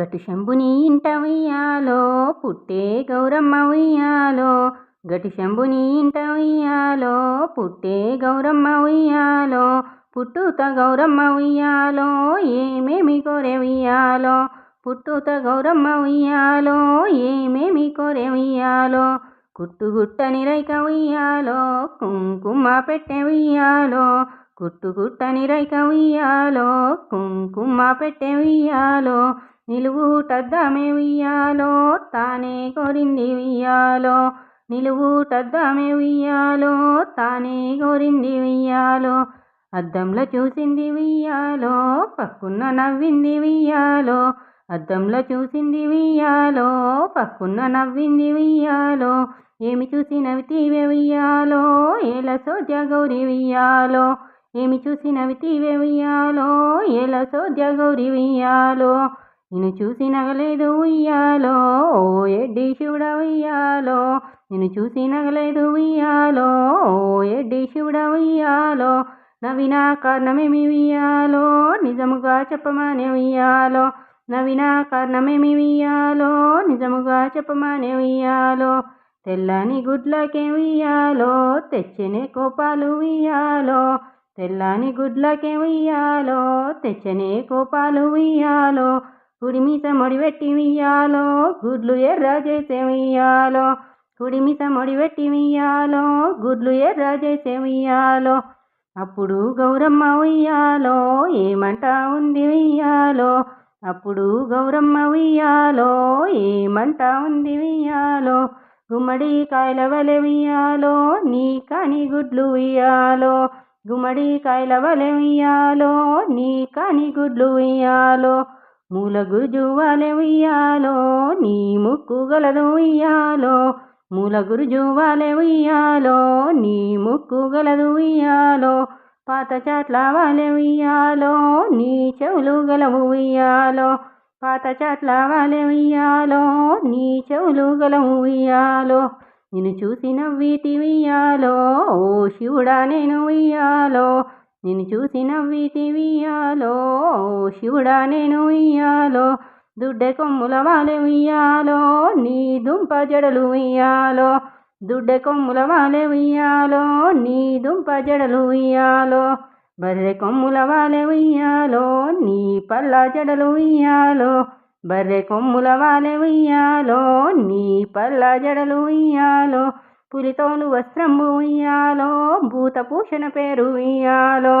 గటి శంభుని ఇంట ఉయ్యాలో పుట్టే గౌరమ్మ ఉయ్యాలో. గటి శంభుని ఇంట ఉయ్యాలో పుట్టే గౌరమ్మ ఉయ్యాలో. పుట్టుత గౌరమ్మ ఉయ్యాలో ఏమేమి కోరే ఉయ్యాలో. పుట్టుత గౌరమ్మ ఉయ్యాలో ఏమేమి కోరే ఉయ్యాలో. కుట్టుగుట్టని రైక ఉయ్యాలో కుంకుమ పెట్టె ఉయ్యాలో. కుట్టుగుట్టని రైక ఉయ్యాలో కుంకుమ పెట్టె ఉయ్యాలో. నిలువుటద్దామే ఉయ్యాలో తానే కోరింది ఉయ్యాలో నిలువుటద్దామే ఉయ్యాలో తానే కోరింది ఉయ్యాలో అద్దంలో చూసింది ఉయ్యాలో పక్కున్న నవ్వింది ఉయ్యాలో అద్దంలో చూసింది ఉయ్యాలో పక్కున్న నవ్వింది ఉయ్యాలో ఏమి చూసినవి నవ్వితీవే ఉయ్యాలో ఏల సోద్య గౌరి ఉయ్యాలో ఏమి చూసినవి తీవె ఉయ్యాలో ఏల సోద్య గౌరి ఉయ్యాలో నిన్ను చూసి నగలేదు ఉయ్యాలో ఓ ఎడ్డి శివుడ ఉయ్యాలో. నిన్ను చూసి నగలేదు ఉయ్యాలో ఓ ఎడ్డి శివుడ ఉయ్యాలో. నవీన కారణమేమి ఉయ్యాలో? నిజముగా చెప్పమనే ఉయ్యాలో. నవీన కారణమేమి ఉయ్యాలో? నిజముగా చెప్పమనే ఉయ్యాలో. తెల్లని గుడ్లకే ఉయ్యాలో తెచ్చనే కోపాలు ఉయ్యాలో. తెల్లని గుడ్లకే ఉయ్యాలో తెచ్చనే కోపాలు ఉయ్యాలో. కుడి మీస మొడిపెట్టి గుడ్లు ఎర్ర చేసే వియ్యాలో. కుడి మీస మొడిపెట్టి గుడ్లు ఎర్ర చేసే వియ్యాలో. అప్పుడు గౌరమ్మ ఉయ్యాలో ఏమంట ఉంది వియ్యాలో. అప్పుడు గౌరమ్మ ఉయ్యాలో ఏమంట ఉంది వియ్యాలో. గుమ్మడి కాయల వలె వియ్యాలో నీ కాని గుడ్లు ఉయ్యాలో గుమ్మడి కాయల వలె వియ్యాలో నీ కాని గుడ్లు ఉయ్యాలో మూల గురుజువాలె ఉయ్యాలో నీ ముక్కు గలదు ఉయ్యాలో మూల గురుజువాలె ఉయ్యాలో నీ ముక్కు గలదు ఉయ్యాలో పాత చాట్ల వాలె ఉయ్యాలో నీ చెవులు గలవు ఉయ్యాలో పాత చాట్ల వాలె ఉయ్యాలో నీ చెవులు గలవు ఉయ్యాలో నిన్ను చూసి నవ్వీతి ఉయ్యాలో ఓ శివుడా నేను ఉయ్యాలో నిన్ను చూసి నవ్వితి వియ్యాలో శివుడా నేను ఇయ్యాలో దుడ్డె కొమ్ముల వాలె ఉయ్యాలో నీ దుంప జడలు ఉయ్యాలో దుడ్డె కొమ్ముల వాలె ఉయ్యాలో నీ దుంప జడలు ఉయ్యాలో బర్రె కొమ్ముల వాలె ఉయ్యాలో నీ పల్ల జడలు ఉయ్యాలో బర్రె కొమ్ముల వాలె ఉయ్యాలో నీ పల్ల జడలు ఉయ్యాలో పులితోలు వస్త్రము ఇయ్యాలో భూతభూషణ పేరు ఉయ్యాలో